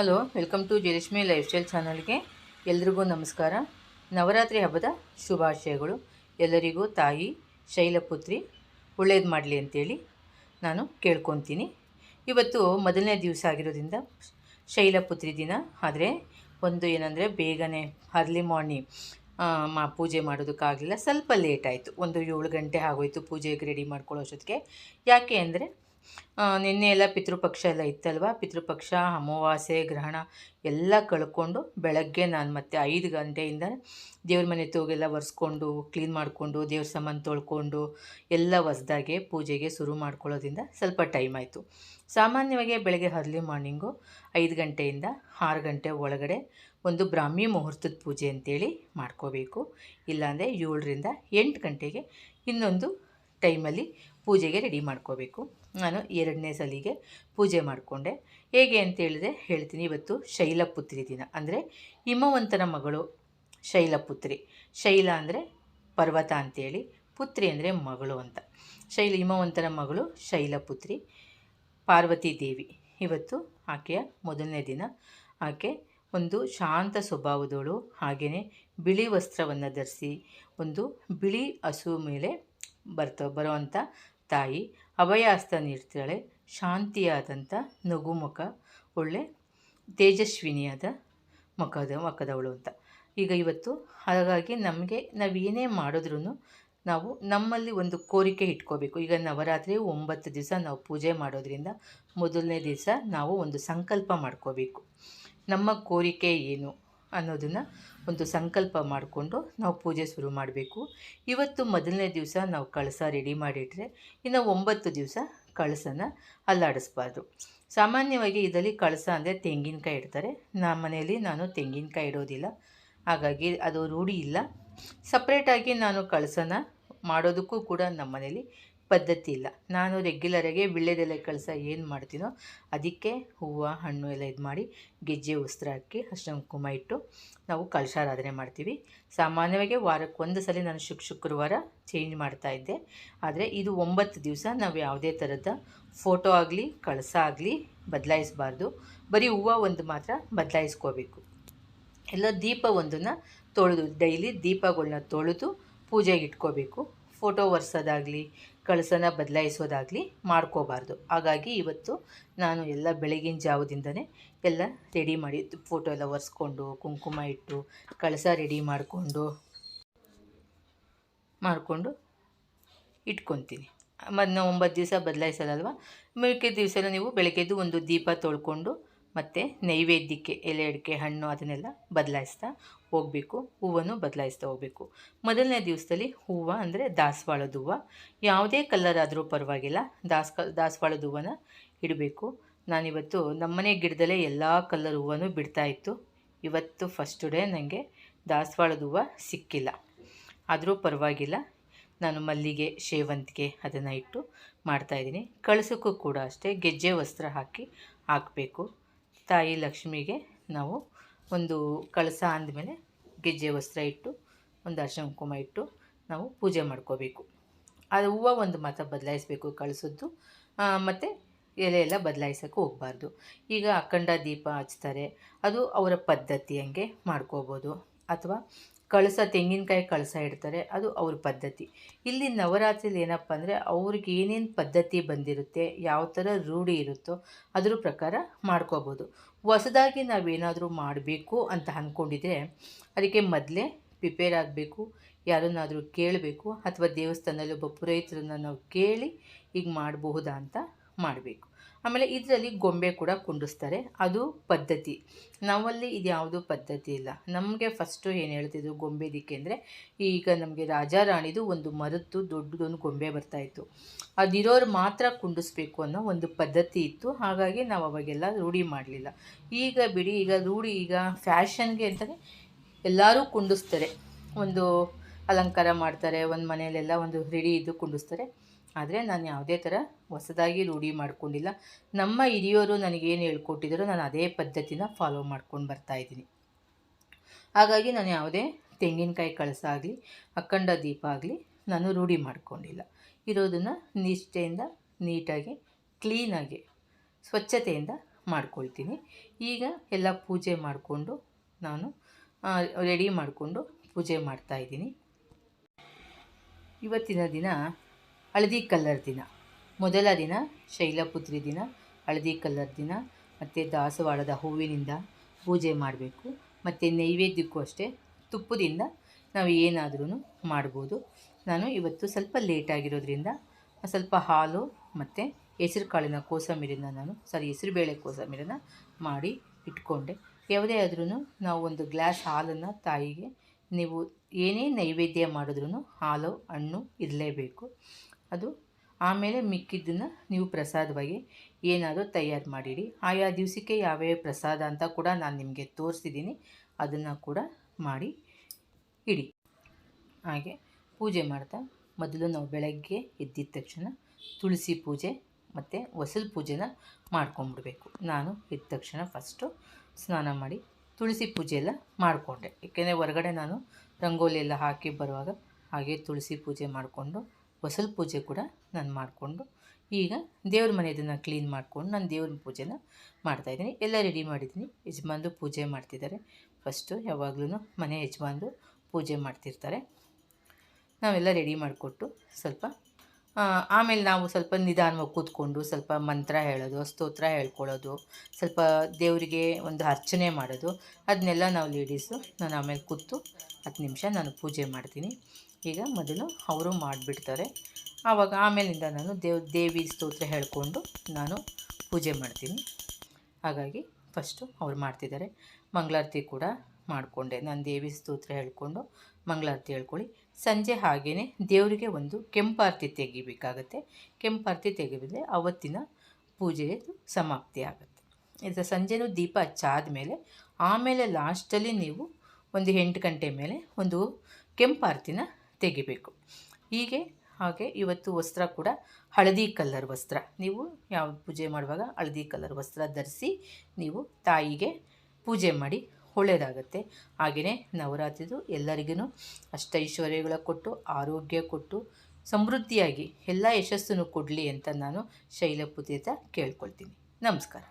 Hello, welcome to Jayalakshmi lifestyle ಚಾನಲ್ಗೆ ಎಲ್ರಿಗೂ ನಮಸ್ಕಾರ. ನವರಾತ್ರಿ ಹಬ್ಬದ ಶುಭಾಶಯಗಳು. ಎಲ್ಲರಿಗೂ ತಾಯಿ, ಶೈಲಪುತ್ರಿ, ಒಳ್ಳೇದು ಮಾಡಲಿ ಅಂತೇಳಿ ನಾನು ಕೇಳ್ಕೊತೀನಿ. ಇವತ್ತು ಮೊದಲನೇ ದಿವಸ ಆಗಿರೋದ್ರಿಂದ ಶೈಲಪುತ್ರಿ ದಿನ. ಆದರೆ ಒಂದು ಏನಂದರೆ ಬೇಗನೆ ಅರ್ಲಿ ಮಾರ್ನಿಂಗ್ ಮಾ, ಪೂಜೆ ಮಾಡೋದಕ್ಕಾಗಲಿಲ್ಲ ಸ್ವಲ್ಪ ಲೇಟ್ ಆಯಿತು. ಒಂದು ಏಳು ಗಂಟೆ ಆಗೋಯ್ತು ಪೂಜೆಗೆ ರೆಡಿ ಮಾಡ್ಕೊಳ್ಳೋ ಅಷ್ಟೊತ್ತಿಗೆ. ಯಾಕೆ ಅಂದರೆ ನಿನ್ನೆ ಎಲ್ಲ ಪಿತೃಪಕ್ಷ ಎಲ್ಲ ಇತ್ತಲ್ವ? ಪಿತೃಪಕ್ಷ, ಅಮಾವಾಸ್ಯೆ, ಗ್ರಹಣ ಎಲ್ಲ ಕಳ್ಕೊಂಡು ಬೆಳಗ್ಗೆ ನಾನು ಮತ್ತೆ ಐದು ಗಂಟೆಯಿಂದ ದೇವ್ರ ಮನೆ ತೋಗೆಲ್ಲ ಒರೆಸ್ಕೊಂಡು ಕ್ಲೀನ್ ಮಾಡಿಕೊಂಡು, ದೇವ್ರ ಸಾಮಾನು ತೊಳ್ಕೊಂಡು ಎಲ್ಲ ಹೊಸ್ದಾಗೆ ಪೂಜೆಗೆ ಶುರು ಮಾಡ್ಕೊಳ್ಳೋದ್ರಿಂದ ಸ್ವಲ್ಪ ಟೈಮ್ ಆಯಿತು. ಸಾಮಾನ್ಯವಾಗಿ ಬೆಳಗ್ಗೆ ಅರ್ಲಿ ಮಾರ್ನಿಂಗು ಐದು ಗಂಟೆಯಿಂದ ಆರು ಗಂಟೆ ಒಳಗಡೆ ಒಂದು ಬ್ರಾಹ್ಮಿ ಮುಹೂರ್ತದ ಪೂಜೆ ಅಂತೇಳಿ ಮಾಡ್ಕೋಬೇಕು. ಇಲ್ಲಾಂದರೆ ಏಳರಿಂದ ಎಂಟು ಗಂಟೆಗೆ ಇನ್ನೊಂದು ಟೈಮಲ್ಲಿ ಪೂಜೆಗೆ ರೆಡಿ ಮಾಡ್ಕೋಬೇಕು. ನಾನು ಎರಡನೇ ಸಲಿಗೆ ಪೂಜೆ ಮಾಡಿಕೊಂಡೆ. ಹೇಗೆ ಅಂತೇಳಿದೆ ಹೇಳ್ತೀನಿ. ಇವತ್ತು ಶೈಲಪುತ್ರಿ ದಿನ. ಅಂದರೆ ಹಿಮವಂತನ ಮಗಳು ಶೈಲಪುತ್ರಿ. ಶೈಲ ಅಂದರೆ ಪರ್ವತ ಅಂತೇಳಿ. ಪುತ್ರಿ ಅಂದರೆ ಮಗಳು ಅಂತ. ಶೈಲ ಹಿಮವಂತನ ಮಗಳು ಶೈಲಪುತ್ರಿ. ಪಾರ್ವತಿ ದೇವಿ. ಇವತ್ತು ಆಕೆಯ ಮೊದಲನೇ ದಿನ. ಆಕೆ ಒಂದು ಶಾಂತ ಸ್ವಭಾವದವಳು. ಹಾಗೆಯೇ ಬಿಳಿ ವಸ್ತ್ರವನ್ನು ಧರಿಸಿ ಒಂದು ಬಿಳಿ ಹಸು ಮೇಲೆ ಬರ್ತ ಬರುವಂಥ ತಾಯಿ. ಅಭಯಾಸ್ತನ ನೀಡ್ತಾಳೆ ಶಾಂತಿಯಾದಂಥ ನಗುಮುಖ, ಒಳ್ಳೆ ತೇಜಸ್ವಿನಿಯಾದ ಮುಖದ ಮುಖದವಳು ಅಂತ. ಈಗ ಇವತ್ತು ಹಾಗಾಗಿ ನಮಗೆ ನಾವು ಏನೇ ಮಾಡಿದ್ರೂ ನಾವು ನಮ್ಮಲ್ಲಿ ಒಂದು ಕೋರಿಕೆ ಇಟ್ಕೋಬೇಕು. ಈಗ ನವರಾತ್ರಿ ಒಂಬತ್ತು ದಿವಸ ನಾವು ಪೂಜೆ ಮಾಡೋದ್ರಿಂದ ಮೊದಲನೇ ದಿವಸ ನಾವು ಒಂದು ಸಂಕಲ್ಪ ಮಾಡ್ಕೋಬೇಕು. ನಮ್ಮ ಕೋರಿಕೆ ಏನು ಅನ್ನೋದನ್ನು ಒಂದು ಸಂಕಲ್ಪ ಮಾಡಿಕೊಂಡು ನಾವು ಪೂಜೆ ಶುರು ಮಾಡಬೇಕು. ಇವತ್ತು ಮೊದಲನೇ ದಿವಸ ನಾವು ಕಳಸ ರೆಡಿ ಮಾಡಿಟ್ರೆ ಇನ್ನು ಒಂಬತ್ತು ದಿವಸ ಕಳಸನ ಅಲ್ಲಾಡಿಸ್ಬಾರ್ದು. ಸಾಮಾನ್ಯವಾಗಿ ಇದರಲ್ಲಿ ಕಳಸ ಅಂದರೆ ತೆಂಗಿನಕಾಯಿ ಇಡ್ತಾರೆ. ನಮ್ಮ ಮನೆಯಲ್ಲಿ ನಾನು ತೆಂಗಿನಕಾಯಿ ಇಡೋದಿಲ್ಲ. ಹಾಗಾಗಿ ಅದು ರೂಢಿ ಇಲ್ಲ. ಸಪ್ರೇಟಾಗಿ ನಾನು ಕಳಸನ ಮಾಡೋದಕ್ಕೂ ಕೂಡ ನಮ್ಮ ಮನೇಲಿ ಪದ್ಧತಿ ಇಲ್ಲ. ನಾನು ರೆಗ್ಯುಲರಾಗಿ ವಿಳ್ಳೆದೆಲೆ ಕಳಸ ಏನು ಮಾಡ್ತೀನೋ ಅದಕ್ಕೆ ಹೂವು, ಹಣ್ಣು ಎಲ್ಲ ಇದು ಮಾಡಿ ಗೆಜ್ಜೆ ಉಸ್ತ್ರ ಹಾಕಿ ಅರ್ಶಿನ ಕುಂಕುಮ ಇಟ್ಟು ನಾವು ಕಳಶಾರಾಧನೆ ಮಾಡ್ತೀವಿ. ಸಾಮಾನ್ಯವಾಗಿ ವಾರಕ್ಕೆ ಒಂದು ಸಲ ನಾನು ಶುಕ್ ಶುಕ್ರವಾರ ಚೇಂಜ್ ಮಾಡ್ತಾ ಇದ್ದೆ. ಆದರೆ ಇದು ಒಂಬತ್ತು ದಿವಸ ನಾವು ಯಾವುದೇ ಥರದ ಫೋಟೋ ಆಗಲಿ, ಕಳಸ ಆಗಲಿ ಬದಲಾಯಿಸಬಾರ್ದು. ಬರೀ ಹೂವು ಒಂದು ಮಾತ್ರ ಬದಲಾಯಿಸ್ಕೋಬೇಕು. ಎಲ್ಲ ದೀಪ ಒಂದನ್ನು ತೊಳೆದು, ಡೈಲಿ ದೀಪಗಳನ್ನ ತೊಳೆದು ಪೂಜೆಗೆ ಇಟ್ಕೋಬೇಕು. ಫೋಟೋ ಒರೆಸೋದಾಗಲಿ ಕಳಸನ ಬದಲಾಯಿಸೋದಾಗಲಿ ಮಾಡ್ಕೋಬಾರ್ದು. ಹಾಗಾಗಿ ಇವತ್ತು ನಾನು ಎಲ್ಲ ಬೆಳಗಿನ ಜಾವದಿಂದನೇ ಎಲ್ಲ ರೆಡಿ ಮಾಡಿ ಫೋಟೋ ಎಲ್ಲ ಒರೆಸ್ಕೊಂಡು, ಕುಂಕುಮ ಇಟ್ಟು, ಕಳಸ ರೆಡಿ ಮಾಡಿಕೊಂಡು ಮಾಡಿಕೊಂಡು ಇಟ್ಕೊತೀನಿ. ಮತ್ತು ನಾವು ಒಂಬತ್ತು ದಿವಸ ಬದಲಾಯಿಸೋದಲ್ವ ಮಿಕ್ಕಿದ ದಿವಸ ನೀವು ಬೆಳಗ್ಗೆದ್ದು ಒಂದು ದೀಪ ತೊಳ್ಕೊಂಡು ಮತ್ತು ನೈವೇದ್ಯಕ್ಕೆ ಎಲೆ, ಅಡಿಕೆ, ಹಣ್ಣು ಅದನ್ನೆಲ್ಲ ಬದಲಾಯಿಸ್ತಾ ಹೋಗಬೇಕು. ಹೂವನ್ನು ಬದಲಾಯಿಸ್ತಾ ಹೋಗಬೇಕು. ಮೊದಲನೇ ದಿವಸದಲ್ಲಿ ಹೂವು ಅಂದರೆ ದಾಸವಾಳದ ಹೂವು. ಯಾವುದೇ ಕಲರ್ ಆದರೂ ಪರವಾಗಿಲ್ಲ. ದಾಸ್, ದಾಸವಾಳದ ಹೂವನ್ನ ಇಡಬೇಕು. ನಾನಿವತ್ತು ನಮ್ಮನೆ ಗಿಡದಲ್ಲೇ ಎಲ್ಲ ಕಲರ್ ಹೂವನ್ನು ಬಿಡ್ತಾ ಇತ್ತು. ಇವತ್ತು ಫಸ್ಟ್ ಡೇ ನನಗೆ ದಾಸವಾಳದ ಹೂವು ಸಿಕ್ಕಿಲ್ಲ. ಆದರೂ ಪರವಾಗಿಲ್ಲ. ನಾನು ಮಲ್ಲಿಗೆ ಸೇವಂತಿಗೆ ಅದನ್ನು ಇಟ್ಟು ಮಾಡ್ತಾಯಿದ್ದೀನಿ ಕಳಸಕ್ಕೂ ಕೂಡ ಅಷ್ಟೇ. ಗೆಜ್ಜೆ, ವಸ್ತ್ರ ಹಾಕಿ ಹಾಕಬೇಕು. ತಾಯಿ ಲಕ್ಷ್ಮಿಗೆ ನಾವು ಒಂದು ಕಳಸ ಅಂದಮೇಲೆ ಗೆಜ್ಜೆ ವಸ್ತ್ರ ಇಟ್ಟು, ಒಂದು ಅರ್ಶಿನ ಕುಂಕುಮ ಇಟ್ಟು ನಾವು ಪೂಜೆ ಮಾಡ್ಕೋಬೇಕು. ಅದು ಹೂವು ಒಂದು ಮಾತ್ರ ಬದಲಾಯಿಸಬೇಕು ಕಳಿಸೋದು ಮತ್ತು ಎಲೆ ಎಲ್ಲ ಬದಲಾಯಿಸೋಕೆ ಹೋಗಬಾರ್ದು. ಈಗ ಅಖಂಡ ದೀಪ ಹಚ್ತಾರೆ. ಅದು ಅವರ ಪದ್ಧತಿ ಹಂಗೆ ಮಾಡ್ಕೋಬೋದು. ಅಥವಾ ಕಳಸ, ತೆಂಗಿನಕಾಯಿ ಕಳಸ ಇಡ್ತಾರೆ. ಅದು ಅವ್ರ ಪದ್ಧತಿ. ಇಲ್ಲಿ ನವರಾತ್ರಿಲಿ ಏನಪ್ಪ ಅಂದರೆ ಅವ್ರಿಗೆ ಏನೇನು ಪದ್ಧತಿ ಬಂದಿರುತ್ತೆ, ಯಾವ ಥರ ರೂಢಿ ಇರುತ್ತೋ ಅದ್ರ ಪ್ರಕಾರ ಮಾಡ್ಕೋಬೋದು. ಹೊಸದಾಗಿ ನಾವೇನಾದರೂ ಮಾಡಬೇಕು ಅಂತ ಅಂದ್ಕೊಂಡಿದ್ರೆ ಅದಕ್ಕೆ ಮೊದಲೇ ಪ್ರಿಪೇರ್ ಆಗಬೇಕು, ಯಾರನ್ನಾದರೂ ಕೇಳಬೇಕು, ಅಥವಾ ದೇವಸ್ಥಾನದಲ್ಲಿ ಒಬ್ಬ ಪುರೋಹಿತರನ್ನ ನಾವು ಕೇಳಿ ಈಗ ಮಾಡಬಹುದಾ ಅಂತ ಮಾಡಬೇಕು. ಆಮೇಲೆ ಇದರಲ್ಲಿ ಗೊಂಬೆ ಕೂಡ ಕುಂಡಿಸ್ತಾರೆ. ಅದು ಪದ್ಧತಿ. ನಾವಲ್ಲಿ ಇದು ಯಾವುದೂ ಪದ್ಧತಿ ಇಲ್ಲ. ನಮಗೆ ಫಸ್ಟು ಏನು ಹೇಳ್ತಿದ್ರು ಗೊಂಬೆದಿಕ್ಕೆ ಅಂದರೆ ಈಗ ನಮಗೆ ರಾಜ ರಾಣಿದು ಒಂದು ಮರದ್ದು ದೊಡ್ಡದೊಂದು ಗೊಂಬೆ ಬರ್ತಾಯಿತ್ತು ಅದಿರೋರು ಮಾತ್ರ ಕುಂಡಿಸ್ಬೇಕು ಅನ್ನೋ ಒಂದು ಪದ್ಧತಿ ಇತ್ತು. ಹಾಗಾಗಿ ನಾವು ಅವಾಗೆಲ್ಲ ರೂಢಿ ಮಾಡಲಿಲ್ಲ. ಈಗ ಬಿಡಿ, ಈಗ ರೂಢಿ, ಈಗ ಫ್ಯಾಷನ್ಗೆ ಅಂತಲೇ ಎಲ್ಲರೂ ಕುಂಡಿಸ್ತಾರೆ. ಒಂದು ಅಲಂಕಾರ ಮಾಡ್ತಾರೆ, ಒಂದು ಮನೆಯಲ್ಲೆಲ್ಲ ಒಂದು ರೆಡಿ ಇದ್ದು ಕುಂಡಿಸ್ತಾರೆ. ಆದರೆ ನಾನು ಯಾವುದೇ ಥರ ಹೊಸದಾಗಿ ರೂಢಿ ಮಾಡ್ಕೊಂಡಿಲ್ಲ. ನಮ್ಮ ಹಿರಿಯವರು ನನಗೇನು ಹೇಳ್ಕೊಟ್ಟಿದ್ದಾರೋ ನಾನು ಅದೇ ಪದ್ಧತಿನ ಫಾಲೋ ಮಾಡ್ಕೊಂಡು ಬರ್ತಾಯಿದ್ದೀನಿ ಹಾಗಾಗಿ ನಾನು ಯಾವುದೇ ತೆಂಗಿನಕಾಯಿ ಕಳಸ ಆಗಲಿ ಅಖಂಡ ದೀಪ ಆಗಲಿ ನಾನು ರೂಢಿ ಮಾಡಿಕೊಂಡಿಲ್ಲ. ಇರೋದನ್ನು ನಿಷ್ಠೆಯಿಂದ, ನೀಟಾಗಿ ಕ್ಲೀನಾಗಿ ಸ್ವಚ್ಛತೆಯಿಂದ ಮಾಡ್ಕೊಳ್ತೀನಿ. ಈಗ ಎಲ್ಲ ಪೂಜೆ ಮಾಡಿಕೊಂಡು ನಾನು ರೆಡಿ ಮಾಡಿಕೊಂಡು ಪೂಜೆ ಮಾಡ್ತಾಯಿದ್ದೀನಿ ಇವತ್ತಿನ ದಿನ ಹಳದಿ ಕಲ್ಲರ್ ದಿನ. ಮೊದಲ ದಿನ ಶೈಲಪುತ್ರಿ ದಿನ, ಹಳದಿ ಕಲ್ಲರ್ ದಿನ, ಮತ್ತು ದಾಸವಾಳದ ಹೂವಿನಿಂದ ಪೂಜೆ ಮಾಡಬೇಕು. ಮತ್ತು ನೈವೇದ್ಯಕ್ಕೂ ಅಷ್ಟೇ ತುಪ್ಪದಿಂದ ನಾವು ಏನಾದ್ರೂ ಮಾಡ್ಬೋದು. ನಾನು ಇವತ್ತು ಸ್ವಲ್ಪ ಲೇಟಾಗಿರೋದ್ರಿಂದ ಸ್ವಲ್ಪ ಹಾಲು ಮತ್ತು ಹೆಸರು ಕಾಳಿನ ಕೋಸಂಬರಿನ ನಾನು ಸಾರಿ ಹೆಸರುಬೇಳೆ ಕೋಸಂಬರಿನ ಮಾಡಿ ಇಟ್ಕೊಂಡೆ. ಯಾವುದೇ ಆದ್ರೂ ನಾವು ಒಂದು ಗ್ಲಾಸ್ ಹಾಲನ್ನು ತಾಯಿಗೆ ನೀವು ಏನೇ ನೈವೇದ್ಯ ಮಾಡಿದ್ರೂ ಹಾಲು ಹಣ್ಣು ಇರಲೇಬೇಕು. ಅದು ಆಮೇಲೆ ಮಿಕ್ಕಿದ್ದನ್ನು ನೀವು ಪ್ರಸಾದವಾಗಿ ಏನಾದರೂ ತಯಾರು ಮಾಡಿಡಿ. ಆಯಾ ದಿವಸಕ್ಕೆ ಯಾವ್ಯಾವ ಪ್ರಸಾದ ಅಂತ ಕೂಡ ನಾನು ನಿಮಗೆ ತೋರಿಸಿದ್ದೀನಿ ಅದನ್ನು ಕೂಡ ಮಾಡಿ ಇಡಿ. ಹಾಗೆ ಪೂಜೆ ಮಾಡ್ತಾ ಮೊದಲು ನಾವು ಬೆಳಗ್ಗೆ ಎದ್ದಿದ ತಕ್ಷಣ ತುಳಸಿ ಪೂಜೆ ಮತ್ತು ಹೊಸಲು ಪೂಜೆನ ಮಾಡ್ಕೊಂಬಿಡ್ಬೇಕು ನಾನು ಎದ್ದ ತಕ್ಷಣ ಫಸ್ಟು ಸ್ನಾನ ಮಾಡಿ ತುಳಸಿ ಪೂಜೆ ಎಲ್ಲ ಮಾಡಿಕೊಂಡೆ. ಏಕೆಂದರೆ ಹೊರಗಡೆ ನಾನು ರಂಗೋಲಿ ಎಲ್ಲ ಹಾಕಿ ಬರುವಾಗ ಹಾಗೆ ತುಳಸಿ ಪೂಜೆ ಮಾಡಿಕೊಂಡು ಹೊಸಲು ಪೂಜೆ ಕೂಡ ನಾನು ಮಾಡಿಕೊಂಡು, ಈಗ ದೇವ್ರ ಮನೆಯದನ್ನು ಕ್ಲೀನ್ ಮಾಡಿಕೊಂಡು ನಾನು ದೇವ್ರ ಪೂಜೆನ ಮಾಡ್ತಾಯಿದ್ದೀನಿ ಎಲ್ಲ ರೆಡಿ ಮಾಡಿದ್ದೀನಿ. ಯಜಮಾನ್ರು ಪೂಜೆ ಮಾಡ್ತಿದ್ದಾರೆ. ಫಸ್ಟು ಯಾವಾಗಲೂ ಮನೆ ಯಜಮಾನ್ರು ಪೂಜೆ ಮಾಡ್ತಿರ್ತಾರೆ. ನಾವೆಲ್ಲ ರೆಡಿ ಮಾಡಿಕೊಟ್ಟು ಸ್ವಲ್ಪ ಆಮೇಲೆ ನಾವು ಸ್ವಲ್ಪ ನಿಧಾನವಾಗಿ ಕೂತ್ಕೊಂಡು ಸ್ವಲ್ಪ ಮಂತ್ರ ಹೇಳೋದು, ಸ್ತೋತ್ರ ಹೇಳ್ಕೊಳ್ಳೋದು ಸ್ವಲ್ಪ ದೇವರಿಗೆ ಒಂದು ಅರ್ಚನೆ ಮಾಡೋದು ಅದನ್ನೆಲ್ಲ ನಾವು ಲೇಡೀಸು ನಾನು ಆಮೇಲೆ ಕೂತು ಹತ್ತು ನಿಮಿಷ ನಾನು ಪೂಜೆ ಮಾಡ್ತೀನಿ. ಈಗ ಮೊದಲು ಅವರು ಮಾಡಿಬಿಡ್ತಾರೆ. ಆವಾಗ ಆಮೇಲಿಂದ ನಾನು ದೇವ್, ದೇವಿ ಸ್ತೋತ್ರ ಹೇಳ್ಕೊಂಡು ನಾನು ಪೂಜೆ ಮಾಡ್ತೀನಿ. ಹಾಗಾಗಿ ಫಸ್ಟು ಅವ್ರು ಮಾಡ್ತಿದ್ದಾರೆ. ಮಂಗಳಾರತಿ ಕೂಡ ಮಾಡಿಕೊಂಡೆ. ನಾನು ದೇವಿ ಸ್ತೋತ್ರ ಹೇಳ್ಕೊಂಡು ಮಂಗಳಾರತಿ ಹೇಳ್ಕೊಳ್ಳಿ. ಸಂಜೆ ಹಾಗೆಯೇ ದೇವರಿಗೆ ಒಂದು ಕೆಂಪಾರತಿ ತೆಗಿಬೇಕಾಗತ್ತೆ. ಕೆಂಪಾರತಿ ತೆಗೆದ್ರೆ ಅವತ್ತಿನ ಪೂಜೆಯದು ಸಮಾಪ್ತಿ ಆಗುತ್ತೆ. ಇದು ಸಂಜೆನೂ ದೀಪ ಹಚ್ಚಾದ ಮೇಲೆ ಆಮೇಲೆ ಲಾಸ್ಟಲ್ಲಿ ನೀವು ಒಂದು ಎಂಟು ಗಂಟೆ ಮೇಲೆ ಒಂದು ಕೆಂಪಾರತಿನ ತೆಗಿಬೇಕು. ಹೀಗೆ ಹಾಗೆ ಇವತ್ತು ವಸ್ತ್ರ ಕೂಡ ಹಳದಿ ಕಲ್ಲರ್ ವಸ್ತ್ರ. ನೀವು ಯಾವ ಪೂಜೆ ಮಾಡುವಾಗ ಹಳದಿ ಕಲ್ಲರ್ ವಸ್ತ್ರ ಧರಿಸಿ ನೀವು ತಾಯಿಗೆ ಪೂಜೆ ಮಾಡಿ ಒಳ್ಳೆಯದಾಗತ್ತೆ ಹಾಗೆಯೇ ನವರಾತ್ರಿದು ಎಲ್ಲರಿಗೂ ಅಷ್ಟೈಶ್ವರ್ಯಗಳ ಕೊಟ್ಟು, ಆರೋಗ್ಯ ಕೊಟ್ಟು, ಸಮೃದ್ಧಿಯಾಗಿ ಎಲ್ಲ ಯಶಸ್ಸನ್ನು ಕೊಡಲಿ ಅಂತ ನಾನು ಶೈಲಪುತ್ರಿ ಕೇಳ್ಕೊಳ್ತೀನಿ. ನಮಸ್ಕಾರ.